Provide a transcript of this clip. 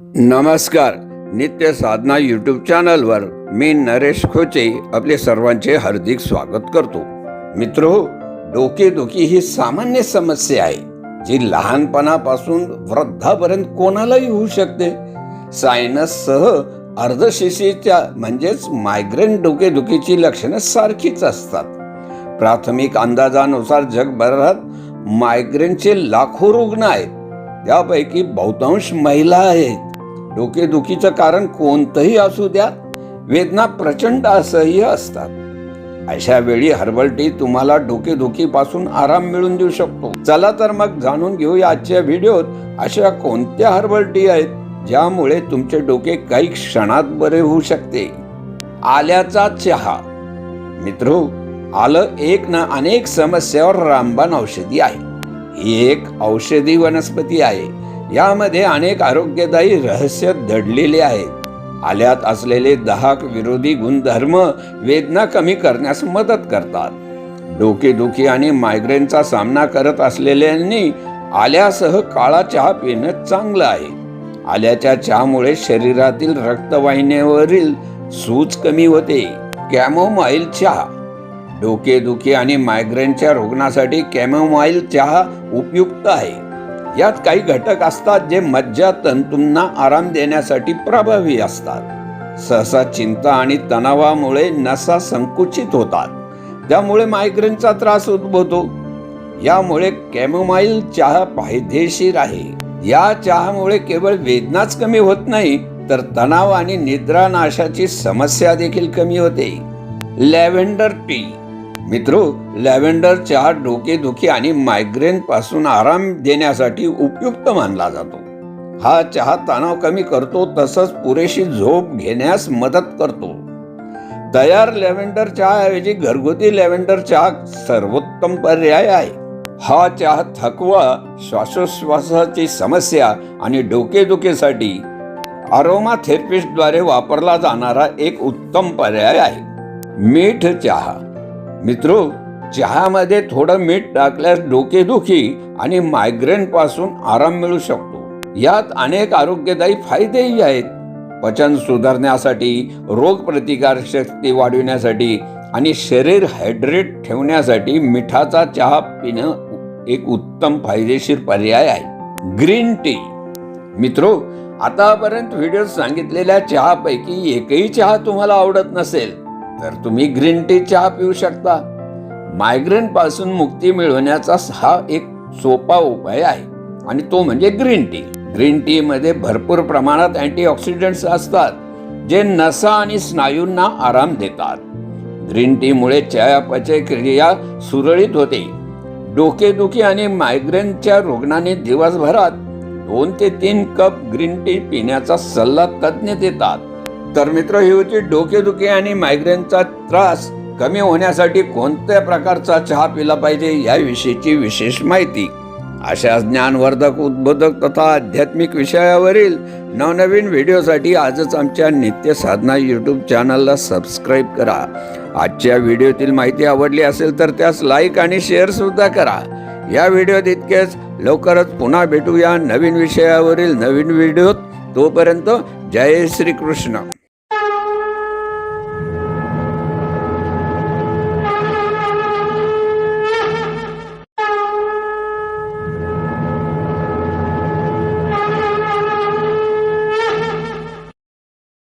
नमस्कार नित्य साधना यूट्यूब चॅनलवर मी नरेश खोचे आपले सर्वांचे हार्दिक स्वागत करतो. मित्र डोकेदुखी ही सामान्य समस्या आहे जी लहानपणापासून वृद्धापर्यंत कोणालाही होऊ शकते. सायनससह अर्धशिशीच्या म्हणजेच मायग्रेन डोकेदुखीची लक्षणं सारखीच असतात. प्राथमिक अंदाजानुसार जगभरात मायग्रेनचे लाखो रुग्ण आहेत. त्यापैकी बहुतांश महिला आहेत. डोकेदुखीचं कारण कोणतंही असू द्या वेदना प्रचंड असह्य असतात. अशा वेळी हर्बल टी तुम्हाला डोकेदुखीपासून आराम मिळून देऊ शकतो. चला तर मग जाणून घेऊया आजच्या व्हिडिओत अशा कोणत्या हर्बल टी आहेत ज्यामुळे तुमचे डोके काही क्षणात बरे होऊ शकते. आल्याचा चहा. मित्रो आलं एक ना अनेक समस्यावर रामबाण औषधी आहे. ही एक औषधी वनस्पती आहे. यामध्ये अनेक आरोग्यदायी रहस्य दडलेले आहेत. आल्यात असलेले दहाक विरोधी गुणधर्म वेदना कमी करण्यास मदत करतात. डोकेदुखी आणि मायग्रेनचा सामना करत असलेल्यांनी आल्यासह काळा चहा पिणं चांगलं आहे. आल्याच्या चहामुळे शरीरातील रक्तवाहिन्यावरील सूज कमी होते. कॅमोमाईल चहा. डोकेदुखी आणि मायग्रेनच्या रुग्णासाठी कॅमोमाईल चहा उपयुक्त आहे. यात काही घटक असतात जे मज्जा तंतूंना आराम देण्यासाठी प्रभावी असतात. सहसा चिंता आणि तणावामुळे नसा संकुचित होतात. त्यामुळे मायग्रेनचा त्रास उद्भवतो. यामुळे कॅमोमाईल चहा फायदेशीर आहे. या चहामुळे केवळ वेदनाच कमी होत नाही तर तणाव आणि निद्रानाशाची समस्या देखील कमी होते. लॅव्हेंडर टी मित्रो लॅव्हेंडर चहा डोकेदुखी आणि मायग्रेन पासून आराम देण्यासाठी उपयुक्त मानला जातो. हा चहा तणाव कमी करतो तसंच पुरेशी झोप घेण्यास मदत करतो. तयार लॅव्हेंडर चहाऐवजी घरगुती लॅव्हेंडर चहा सर्वोत्तम पर्याय आहे. हा चहा थकवा श्वासोश्वासाची समस्या आणि डोकेदुखीसाठी अरोमा थेरपिस्टद्वारे वापरला जाणारा एक उत्तम पर्याय आहे. मीठ चहा मित्रो चहामध्ये थोडं मीठ टाकल्यास डोकेदुखी आणि मायग्रेन पासून आराम मिळू शकतो. यात अनेक आरोग्यदायी फायदेही आहेत. पचन सुधारण्यासाठी रोग प्रतिकार शक्ती वाढविण्यासाठी आणि शरीर हायड्रेट ठेवण्यासाठी मिठाचा चहा पिणं एक उत्तम फायदेशीर पर्याय आहे. Green tea. मित्रो आतापर्यंत व्हिडिओ सांगितलेल्या चहापैकी एकही चहा तुम्हाला आवडत नसेल तर तुम्ही ग्रीन टी चहा पिऊ शकता. मायग्रेन पासून मुक्ती मिळवण्याचा हा एक सोपा उपाय आहे. आणि तो म्हणजे ग्रीन टी. ग्रीन टी मध्ये भरपूर प्रमाणात अँटीऑक्सिडंट्स असतात जे नसा आणि स्नायूंना आराम देतात. ग्रीन टी मुळे चयापचय क्रिया सुरळीत होते. डोकेदुखी आणि मायग्रेनच्या रुग्णाने दिवसभरात दोन ते तीन कप ग्रीन टी पिण्याचा सल्ला तज्ज्ञ देतात. तर मित्र ही होती डोकेदुखी आणि मायग्रेनचा त्रास कमी होण्यासाठी कोणत्या प्रकारचा चहा पिला पाहिजे याविषयीची विशेष माहिती. अशा ज्ञानवर्धक उद्बोधक तथा आध्यात्मिक विषयावरील नवनवीन व्हिडिओसाठी आजच आमच्या नित्य साधना यूट्यूब चॅनलला सबस्क्राईब करा. आजच्या व्हिडिओतील माहिती आवडली असेल तर त्यास लाईक आणि शेअर सुद्धा करा. या व्हिडिओत इतकेच. लवकरच पुन्हा भेटूया नवीन विषयावरील नवीन व्हिडिओत. तोपर्यंत जय श्री कृष्ण